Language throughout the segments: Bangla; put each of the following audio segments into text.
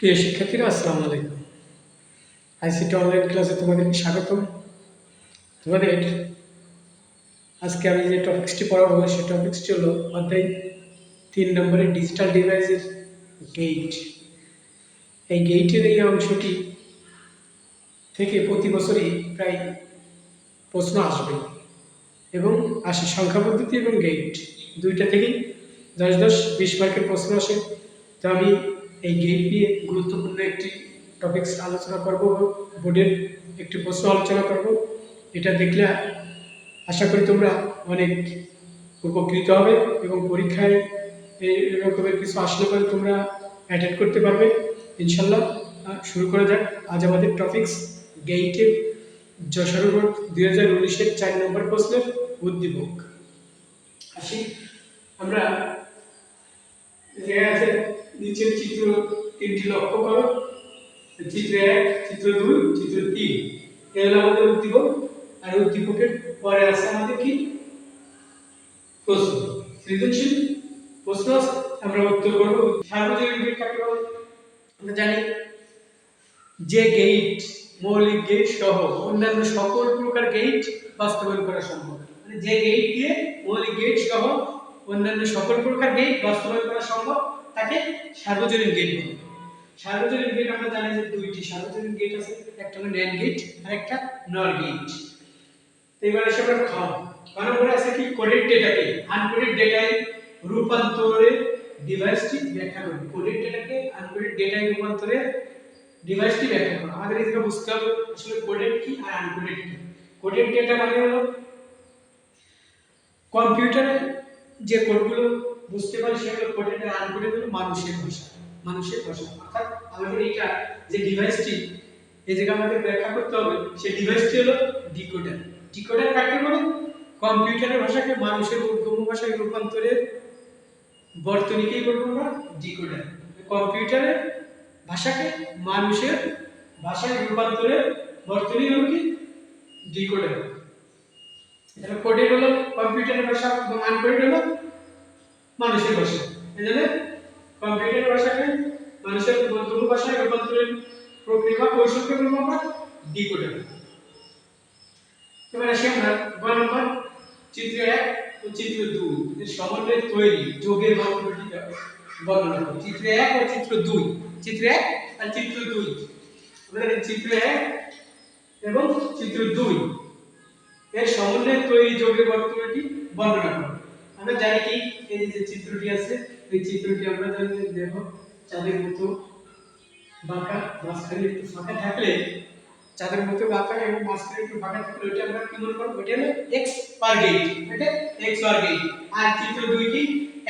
প্রিয় শিক্ষার্থীরা, আসসালামু আলাইকুম। আইসিটি অনলাইন ক্লাসে তোমাদেরকে স্বাগতম। তোমাদের আজকে আমি যে টপিক্সটি পড়াবো সেই টপিক্সটি হলো অধ্যায় তিন নম্বরের ডিজিটাল ডিভাইসের গেইট এই গেইটের এই অংশটি থেকে প্রতি বছরই প্রায় প্রশ্ন আসবে এবং আসে সংখ্যা পদ্ধতি এবং গেইট দুইটা থেকেই দশ দশ, বিশ মার্কের প্রশ্ন আসে। তো আমি এই গেইট নিয়ে গুরুত্বপূর্ণ একটি টপিকস আলোচনা করব বোর্ডের একটি প্রশ্ন আলোচনা করব। এটা দেখলে আশা করি তোমরা অনেক উপকৃত হবে এবং পরীক্ষায় এরকমের কিছু আসলে পরে তোমরা অ্যাটেন্ড করতে পারবে। ইনশাল্লাহ শুরু করা যাক। আজ আমাদের টপিকস গেইটের যশোর দুই হাজার উনিশের চার নম্বর প্রশ্নের উদ্দীপক। আসি, আমরা আছে নিচের চিত্র তিনটি লক্ষ্য করো। চিত্র এক, চিত্র দুই, চিত্র তিন। এ হলো আমাদের উদ্দীপক। আর উদ্দীপকের পরে আছে আমাদের কি? প্রশ্ন। সৃজনশীল প্রশ্ন আমরা উত্তর করব। সার্বজনীন কাকে বলে? আমরা জানি যে গেট মৌলিক গেট সহ অন্যান্য সকল প্রকার গেট বাস্তবায়ন করা সম্ভব। মানে যে গেট দিয়ে মৌলিক গেট সহ অন্যান্য সকল প্রকার গেট বাস্তবায়ন করা সম্ভব। তাকে সার্বজনীন গেট বলে। সার্বজনীন গেট আমরা জানি যে দুইটি। সার্বজনীন গেট আছে, একটা হলো ন্যান্ড গেট আর একটা নর গেট এবার এসে আমরা খ। খ নম্বরে আছে কি? কোডেড ডেটাকে আনকোডেড ডেটায় রূপান্তরে ডিভাইসটি ব্যাখ্যা করবে। কোডেড ডেটাকে আনকোডেড ডেটায় রূপান্তরে ডিভাইসটি ব্যাখ্যা করো আমাদের এদিকে বুঝতে হবে আসলে কোডেড কি আর আনকোডেড কি। কোডেড ডেটা মানে হলো কম্পিউটারে যে কোডগুলো বুঝতে পারি সেগুলো আনকোডেড হলো মানুষের ভাষা মানুষের ভাষা। অর্থাৎ আমাদের এইটা, যে ডিভাইসটি এই জায়গায় আমাদের ব্যাখ্যা করতে হবে, সেই ডিভাইসটি হলো ডিকোডার ডিকোডার কাকে বলে? কম্পিউটারের ভাষাকে মানুষের উদ্গম ভাষায় রূপান্তরের বর্তনীকেই বলব আমরা ডিকোডার কম্পিউটারের ভাষাকে মানুষের ভাষায় রূপান্তরের বর্তনী হলো কি? ডিকোডার এটা কোডেড হলো কম্পিউটারের ভাষা এবং আনকোডেড হলো মানুষের ভাষা। এজন্য কম্পিউটারের ভাষাকে মানুষের বন্ধু ভাষায় রূপান্তরের প্রক্রিয়া বা কৌশলকে বলব আমরা ডিকোডার। এবার আসি আমরা গ নম্বর, চিত্র এক ও চিত্র দুই। সমন্বয়ে তৈরি যোগের বাক্যটি বর্ণনা করো চিত্র এক ও চিত্র দুই। চিত্র এক আর চিত্র দুই। আমাদের চিত্র এক এবং চিত্র দুই। এর সমন্বয়ে তৈরি যোগের বর্তমানটি বর্ণনা করো আমরা জানি কি? এই যে চিত্রটি আছে, এই চিত্রটি আমরা জানি দেখো, চাঁদের মতো বাঁকা, মাঝখানে একটু ফাঁকা থাকলে, চাঁদের মতো বাঁকা এবং মাঝখানে একটু ফাঁকা থাকলে, ওইটা আমরা কি মনে করব? ওইটা হলো এক্স পার গেট এটা এক্স পার গেট আর চিত্র দুই কি?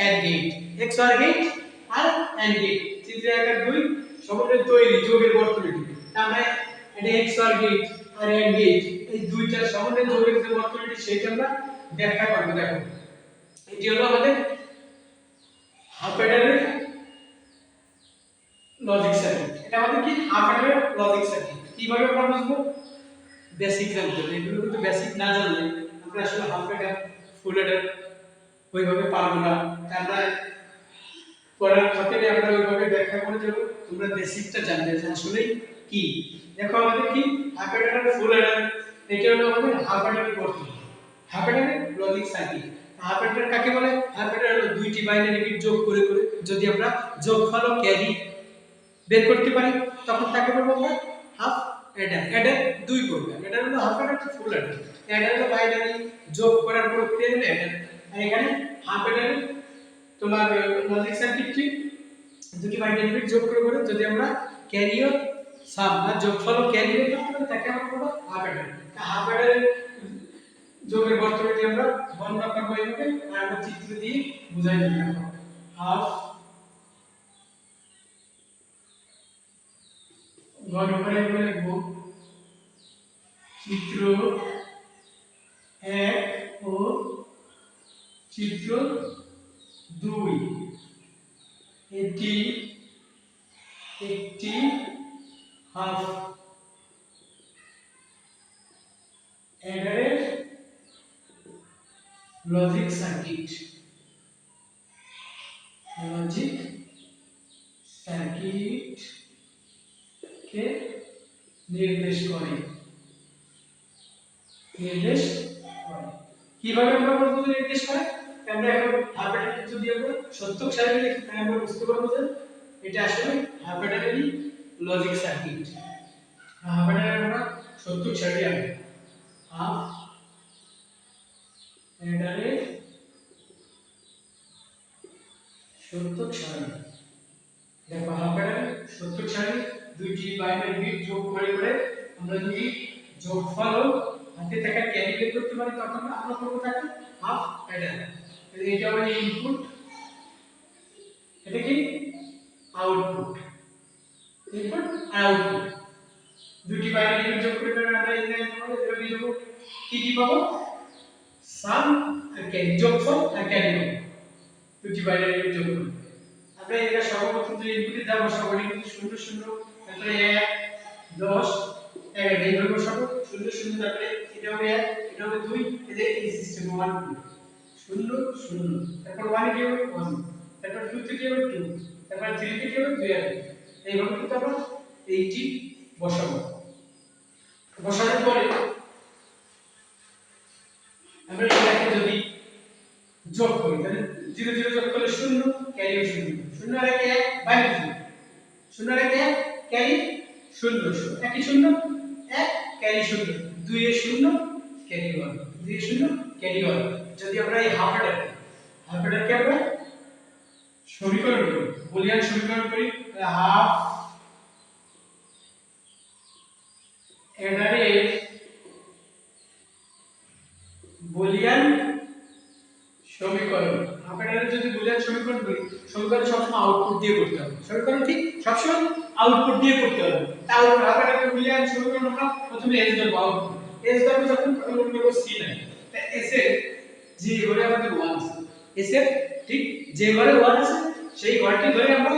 And gate XOR gate আর এন্ড গেট চিত্র এক আর দুই সমন্বয়ে তৈরি, যোগের বর্তমানটি তা আমরা এটা এক্স পার গেট আর এন্ড গেট এই দুইটার সমন্বয়ে যোগের যে বর্তমানটি সেটা আমরা ব্যাখ্যা করব, দেখো। এটি হলো আমাদের হাফ অ্যাডারের লজিক সার্কিট এটা আমাদের কি? হাফ অ্যাডারের লজিক সার্কিট কীভাবে আমরা বুঝব? বেসিক জানতে এগুলো কিন্তু বেসিক না জানলে আমরা আসলে হাফ অ্যাডার ফুল অ্যাডার ওইভাবে পারব না। আমরা পড়ার খাতিরে আমরা ওইভাবে ব্যাখ্যা করে দেবো তোমরা বেসিকটা জানবে যে আসলে কি। দেখো আমাদের কি? হাফ অ্যাডার ফুল অ্যাডার এটা হলো আমাদের হাফ অ্যাডারের বর্তমান হাফ অ্যাডারের লজিক সার্কিট হাফ অ্যাডার কাকে বলে? হাফ অ্যাডার হলো দুইটি বাইনারি বিট যোগ করে করে যদি আমরা যোগফল ও ক্যারি বের করতে পারি, তখন তাকে বলব আমরা হাফ অ্যাডার অ্যাডার দুই প্রকার অ্যাডার হলো half adder full adder adder হলো বাইনারি যোগ করার প্রক্রিয়া হলো অ্যাডার আর এখানে হাফ অ্যাডার তোমার লজিক সার্কিটটি দুটি বাইনারি বিট যোগ করে করে যদি আমরা ক্যারি ও সাম বা যোগফল ক্যারি বের করতে পারি তাকে আমরা বলব হাফ অ্যাডার হাফ অ্যাডারের যোগের বর্তমানটি আমরা বর্ণনা করব এইভাবে আর আমরা চিত্র দিয়ে বুঝাই দিই হাফ গণপরে আমরা লিখব চিত্র এক ও চিত্র দুই। এটি একটি হাফ। অ্যাডারের লজিক সার্কিট। লজিক সার্কিট কে নির্দেশ করে? নির্দেশ করে। কীভাবে আমরা যে নির্দেশ করে? আমরা এখন হাফেটার কিছু দিয়ে আমরা সত্যক সারণী লিখি তাহলে আমরা বুঝতে পারব যে এটা আসলে হাফেটারেরই লজিক সার্কিট। হাফেটারের আমরা সত্যক আনব। হাফ এটারের সত্যক সারণী দেখো হাফেটার সত্যক সারণী দুইটি বাইনারি বিট যোগ করে করে আমরা যদি যোগফল হাতে থাকা বের করতে পারি তখন আমরা করব থাকে হাফ তাহলে এটা হবে ইনপুট এটা কি আউটপুট ইনপুট আউটপুট দুটি বাইনারি বিট যোগ করে করে আমরা দেবো কি কি পাবো সাম আর ক্যারি যোগফল আর ক্যারি দুটি বাইনারি বিট যোগ করে আমরা এটা সর্বপ্রথম যে ইনপুটে যাব কিন্তু শূন্য শূন্য, তারপরে এক, দশ, এক এইভাবে বসাবো শূন্য শূন্য, তারপরে এটা হবে এক, এটা হবে দুই, এটা এই সিস্টেম ওয়ান টু শূন্য শূন্য, তারপর ওয়ান কি হবে ওয়ান তারপর টু থেকে হবে টু তারপর থ্রি থেকে হবে দুই হবে এইভাবে কিন্তু আমরা এইটি বসাবো। বসানোর পরে আমরা এটাকে যদি যোগ করি, তাহলে জিরো জিরো যোগ করলে শূন্য, ক্যারি শূন্য। শূন্য আর একে বাইরে শূন্য। শূন্য আর একে ক্যারি শূন্য শূন্য। একই শূন্য? এক, ক্যারি শূন্য। দুই এ শূন্য, ক্যারি ওয়ান। দুই এ শূন্য, ক্যারি ওয়ান। যদি আমরা এই হাফ হাফ এটারকে আমরা সমীকরণ করি, বুলিয়ান সমীকরণ করি হাফ এটারের বুলিয়ান সমীকরণ। আপনারা যদি বুলিয়ান সমীকরণ করি, সমীকরণ সবসময় আউটপুট দিয়ে করতে হবে। সমীকরণ ঠিক সবসময় আউটপুট দিয়ে করতে হবে। তাহলে আপনারা বুলিয়ান সমীকরণ আমরা প্রথমে এস ধরবো এস ধরবো যখন নেব সি নাই। তা এস এর যে ঘরে আমাদের ওয়ান আছে। এস এর ঠিক যে ঘরে ওয়ান আছে, সেই ঘরটি ধরে আমরা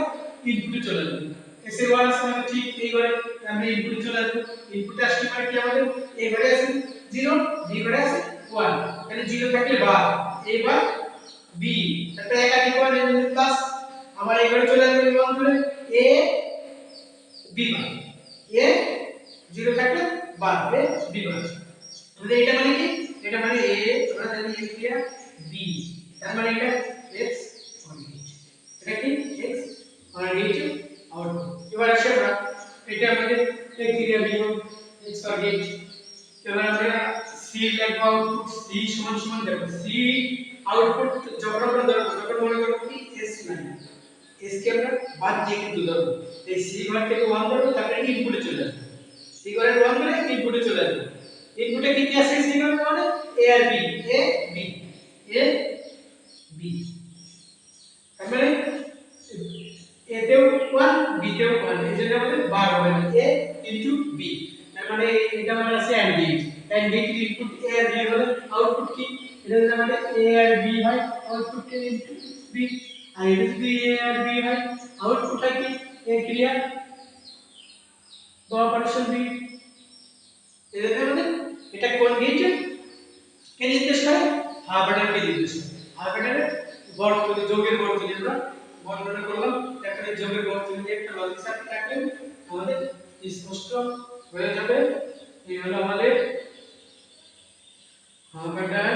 ইনপুটে চলে যাব। এস এর ওয়ান আছে মানে ঠিক এই ঘরে আমরা ইনপুটে চলে আসব ইনপুটে আসলে পারে কি আমাদের? এই ঘরে আছে জিরো বি ঘরে আছে ওয়ান তাহলে জিরো থাকলে বার এইবার বি তারপরে একাধিক ওয়ান প্লাস আমার এবারে চলে আসবে ধরে A B bar A zero থাকলে বার এ বি বার তাহলে এটা মানে কি? এটা মানে এ আমরা জানি এ ক্রিয়া বি তার মানে এটা অর্গেট এটা কি? এক্স অর্গেট আউটপুট এবার আসে আমরা। এটা আমাদের এ ক্রিয়া বি এক্স অর্গেট এবার আমরা সি লিখব আউটপুট সি সমান সমান দেখো সি আউটপুট যখন আমরা ধরবো তখন মনে করব কি এস নাই এস কে আমরা বাদ দিয়ে কিন্তু ধরবো এই সি ঘর থেকে ওয়ান ধরবো তারপরে ইনপুটে চলে আসবে। সি ঘরের ওয়ান ধরে ইনপুটে চলে আসবে। ইনপুটে কি কি আছে সি ঘরের মানে? A R B A B A B তার মানে এতেও ওয়ান বিতেও ওয়ান এই জন্য আমাদের বার হবে না এ ইনটু বি তার মানে এটা মানে আছে and gate and gate input A R B হলে আউটপুট কি এটা যদি আমাদের এ আর বি হয় আউটপুট কে ইনটু বি আর এটা যদি এ আর বি হয় আউটপুট হয় কি এ ক্রিয়া বা অপারেশন বি এটা আমাদের এটা কোন গেট কে নির্দেশ করে হাফ কে নির্দেশ করে হাফ বর্তনী যোগের বর্তনী আমরা বর্ণনা করলাম এখানে যোগের বর্তনী দিয়ে একটা লজিক সার্কিট থাকলে আমাদের স্পষ্ট হয়ে যাবে এই হলো আমাদের হাফ অ্যাডার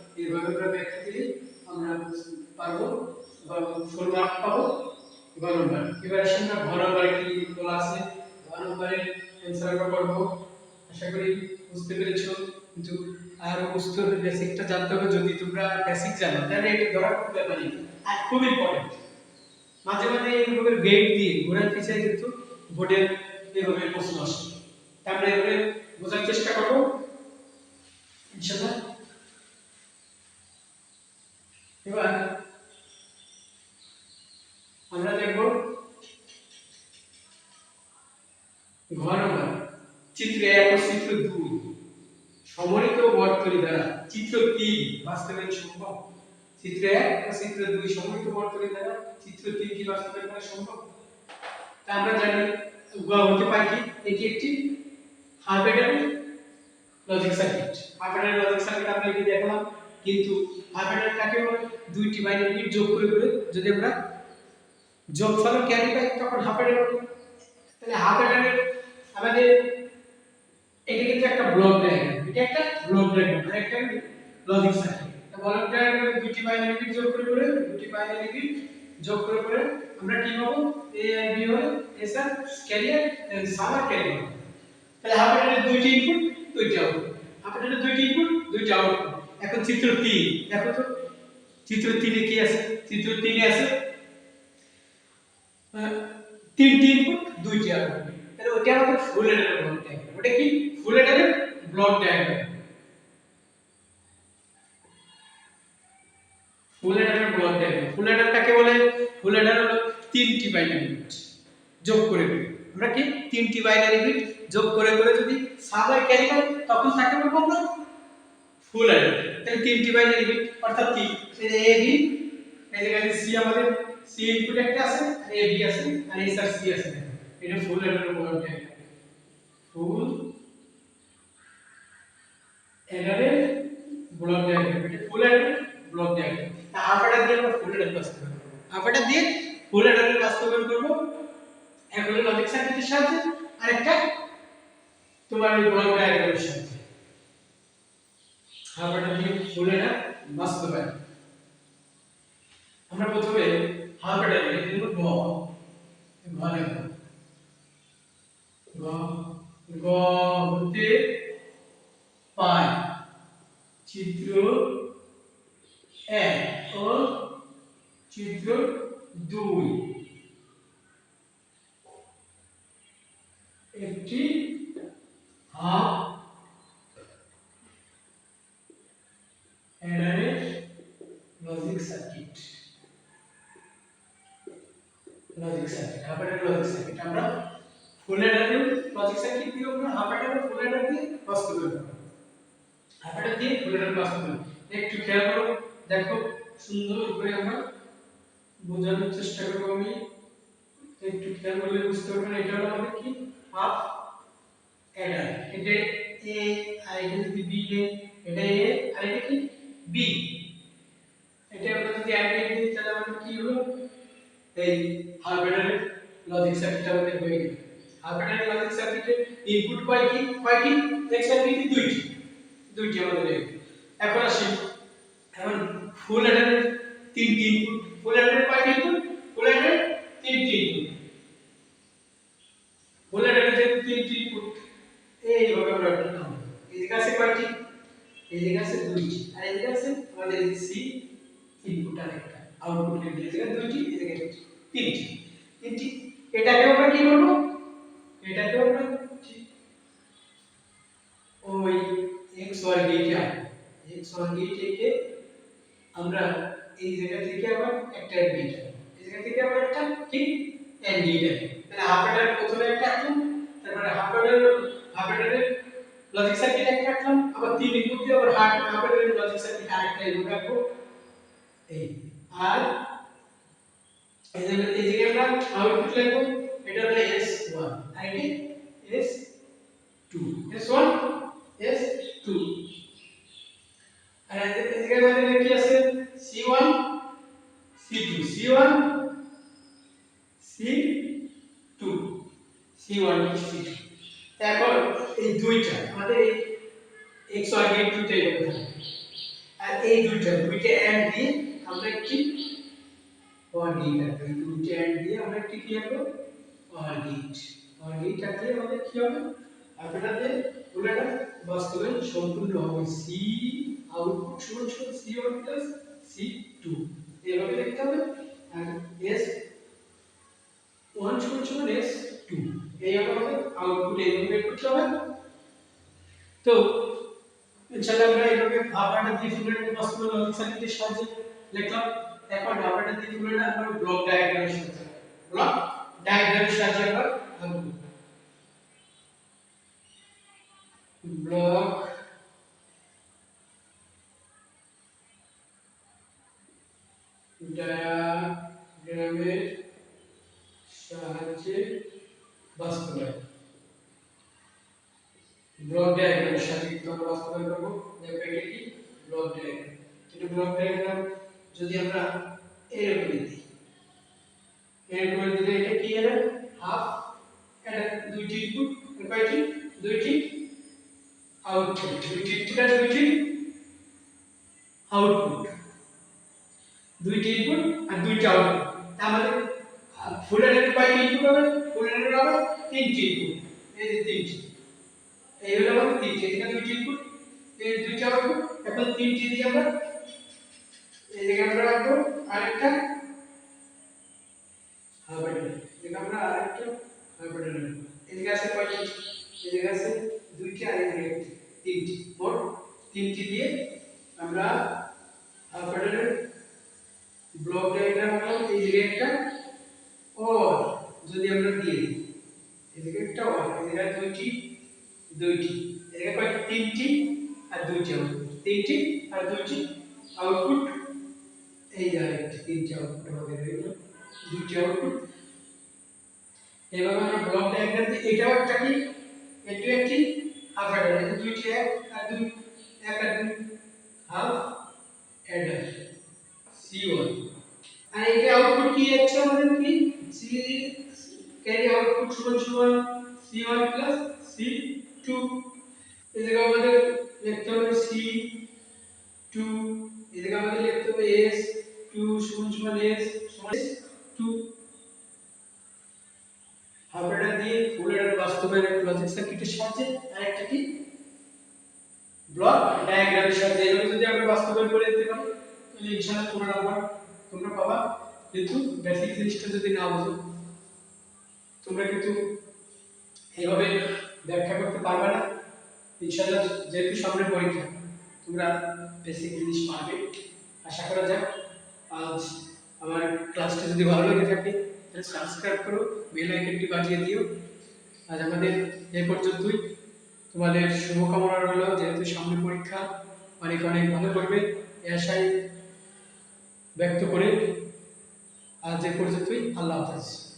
আমরা ব্যাখ্যা দিলে আমরা পারব বা ষোলো মার্ক পাবো ঘ নম্বর এবার আসি আমরা ঘ নম্বরে কি বলা আছে ঘ নম্বরে অ্যান্সার আমরা করব। আশা করি বুঝতে পেরেছ, কিন্তু আর বুঝতে বেসিকটা জানতে হবে, যদি তোমরা বেসিক জানো, তাহলে এটা ধরার খুব ব্যাপারই আর খুব ইম্পর্টেন্ট মাঝে মাঝে এইভাবে গেট দিয়ে ঘোরার পিছিয়ে কিন্তু বোর্ডের এইভাবে প্রশ্ন আসে। আমরা এভাবে বোঝার চেষ্টা করব। ইনশাআল্লাহ। এবার আমরা দেখব ঘ নম্বর, চিত্র এক ও চিত্র দুই। সমরিত বর্তনী দ্বারা চিত্র তিন বাস্তবায়ন সম্ভব। চিত্র এক ও চিত্র দুই সমরিত বর্তনী দ্বারা চিত্র তিন কি বাস্তবায়ন করা সম্ভব? তা আমরা জানি হতে পারে কি? এটি একটি half adder logic circuit half adder logic circuit আমরা এটি দেখলাম। কিন্তু হার্বেডার কাকে দুইটি বাইনারি যোগ করে করে যদি আমরা যোগফল ক্যারি পাই, তখন হবে। তাহলে হার্বেডারের আমাদের এটা কিন্তু একটা ব্লক ডায়াগ্রাম এটা একটা ব্লক ডায়াগ্রাম আর একটা লজিক সার্কিট ব্লক ডায়াগ্রামে দুটি বাইনারি বিট যোগ করে করে দুটি বাইনারি বিট যোগ করে করে আমরা কি পাবো? এ আর বি হলে এস আর ক্যারিয়ার এন্ড সামার ক্যারিয়ার তাহলে হাফেডারের দুইটি ইনপুট দুইটি আউটপুট হাফেডারের দুইটি ইনপুট দুইটি আউটপুট এখন চিত্র 3 দেখো তো, চিত্র 3 এ কি আছে? চিত্র 3 এ আছে তিনটি ইনপুট দুইটি আউটপুট তাহলে ওটা আমাদের ফুল এডারের ব্লক ডায়াগ্রাম ওটা কি? ফুল এডারের ব্লক ডায়াগ্রাম ফুল এডারের ব্লক ডায়াগ্রাম ফুল এডার কাকে বলে? ফুল এডার হলো তিনটি বাইনারি বিট যোগ করে করে। আমরা কি? তিনটি বাইনারি বিট যোগ করে করে যদি সাবাই ক্যারি করি, তখন তাকে বলব আমরা ফুল এডার তাহলে তিনটি বাইনারি বিট অর্থাৎ কি? এ বি এই জায়গায় সি আমাদের সি ইনপুট একটা আছে, আর এ বি আছে, আর এস আর সি আছে। এটা ফুল ব্লক ডায়াগ্রাম ফুল এডারের ব্লক ডায়াগ্রাম এটা ফুল এডারের ব্লক ডায়াগ্রাম তা এডার দিয়ে আমরা ফুল এডার বাস্তবায়ন করব। এডার দিয়ে ফুল এডারের বাস্তবায়ন করব। এক লজিক সার্কিটের সাহায্যে, আরেকটা তোমার ব্লক ডায়াগ্রামের সাহায্যে। ফুল এডার আমরা প্রথমে হতে পাই চিত্র এক ও চিত্র দুই। একটি half অ্যাডারের logic circuit logic circuit half অ্যাডারের logic circuit আমরা ফুল অ্যাডারের লজিক সার্কিট দিয়ে আমরা হাফ অ্যাডারের ফুল অ্যাডার দিয়ে বাস্তবায়ন করব হাফ অ্যাডার দিয়ে ফুল অ্যাডার বাস্তবায়ন একটু খেয়াল করো দেখো সুন্দর করে আমরা বোঝানোর চেষ্টা করব আমি একটু খেয়াল করলে বুঝতে পারবেন, এটা হলো আমাদের কি? হাফ অ্যাডার এটা এ আর এটা যদি বি এ এটা এ আর এটা কি? বি এটা আমরা যদি অ্যাড করে দিই, তাহলে আমাদের কি হলো? এই হাফ অ্যাডারের লজিক সার্কিট আমাদের হয়ে গেল। হাফ অ্যাডারের লজিক সার্কিটের ইনপুট কয়টি কয়টি এক্স আর বি দুইটি। দুইটি আমাদের এখন আসি। এখন ফুল অ্যাডারের তিনটি ইনপুট ফুল অ্যাডারের কয়টি ইনপুট ফুল অ্যাডারের তিনটি ইনপুট ফুল অ্যাডারের যে তিনটি ইনপুট এইভাবে আমরা একটা নাম আছে কয়টি? এদিকে আছে দুইটি। আর এদিকে আছে আমাদের এই সি ইনপুট আর একটা আউটপুট এর এদিকে দুইটি এদিকে দুইটি, তিনটি। তিনটি। এটাকে আমরা কি করব? এটাকে আমরা ওই x ওয়ার গেটে x ওয়ার গেটে আমরা এই জায়গা থেকে আবার একটা গেট এই জায়গা থেকে আবার একটা কি? অ্যাড গেট তাহলে হাফ প্রথমে একটা আঁকলাম, তারপরে হাফ হাফ লজিক সার্কিট একটা আঁকলাম আবার তিন ইনপুট দিয়ে আবার হাফ অ্যাডারের লজিক সার্কিট আরেকটা ইনপুট আঁকবো এই আর এই জায়গা এই জায়গায় আমরা আউটপুট লিখব, এটা হলো s1 আর এটি s2 s1 s2 আর এদিকে আমাদের কি আছে? C1 c2 c1 c2 c1 c2 এখন এই দুইটা, আমাদের এই x, y গেট দুইটা এরকম থাকবে আর এই দুইটা দুইটা এন্ড দিয়ে আমরা কি ওয়ান গেট এই দুইটা এন্ড দিয়ে আমরা কি কি রাখব ওয়ান গেট ওয়ান গেট রাখলে আমাদের কি হবে? আপনাদের পুরোটা বাস্তবায়ন সম্পূর্ণ হবে সি আউটপুট সমান C one plus C two এভাবে লিখতে হবে। আর এস ওয়ান সমান সমান এস টু এই হবে আমাদের আউটপুট এইভাবে করতে হবে। তো ইনশাআল্লাহ আমরা এইভাবে ভাবনাটা দিয়ে ফিগারের বাস্তব লজিক সাহায্যে লিখলাম। এখন ভাবনাটা দিয়ে ফিগারটা আমরা ব্লক ডায়াগ্রামের সাহায্যে ব্লক ডায়াগ্রামের সাহায্যে আমরা ব্লক আউটপুট দুইটি আর দুইটি আউটপুট দুইটি ইনপুট আর দুইটি আউটপুট তাহলে ফুলের কয়টি ইনপুট হবে? ফুলের হবে? তিনটি ইনপুট এই যে তিনটি এই হলো আমাদের তিনটি এখানে দুইটি ইনপুট এই দুইটি আউটপুট এখন তিনটি দিয়ে আমরা এই জায়গায় আমরা রাখব আরেকটা হারবার্টার এখানে আমরা আরেকটা হারবার্টার রাখব। এদিকে আছে কয়টি এদিকে আছে দুইটি আর এদিকে একটি তিনটি মোট তিনটি দিয়ে আমরা হারবার্টারের ব্লক ডায়াগ্রাম হলো এই জায়গায় অর যদি আমরা দিয়ে দিই এদিকে একটা অর এদিকে দুইটি দুইটি এদিকে কয়টি তিনটি আর দুইটি আউটপুট তিনটি আর দুইটি আউটপুট এই যে আরেকটি তিনটি আউটপুট আমাদের হয়ে গেল, দুইটি আউটপুট এভাবে আমরা ব্লক ডায়াগ্রাম এটাও একটা কি? এটি একটি হাফ অ্যাডার এই দুইটি এক আর দুই এক আর দুই হাফ অ্যাডার সি ওয়ান আর এটা আউটপুট কি আছে আমাদের কি সি ক্যারি আউটপুট সমান সমান C one plus C two জায়গায় আমাদের লিখতে হবে সি টু জায়গায় আমাদের লিখতে হবে এস টু সমান সমান এস সমান টু হাফেটা দিয়ে ফুলের বাস্তবায়নের লজিক সার্কিটের সাহায্যে? আরেকটা কি? ব্লক ডায়াগ্রামের সাহায্যে। এগুলো যদি আমরা বাস্তবায়ন করে দিতে পারি, তাহলে ইনশাআল্লাহ তোমরা নাম্বার তোমরা পাবা। কিন্তু বেসিক জিনিসটা যদি না বুঝো, তোমরা কিন্তু এইভাবে ব্যাখ্যা করতে পারবে না। ইনশাআল্লাহ যেহেতু সামনে পরীক্ষা, তোমরা বেসিক জিনিস পারবে। আশা করা যাক, আজ আমার ক্লাসটা যদি ভালো লেগে থাকে সাবস্ক্রাইব করো বেল আইকনটি বাজিয়ে দিও। আজ আমাদের এ পর্যন্তই। তোমাদের শুভকামনা রইল, যেহেতু সামনে পরীক্ষা, অনেক অনেক ভালো করবে, এ আশাই ব্যক্ত করে আজ এ পর্যন্তই। আল্লাহ হাফেজ।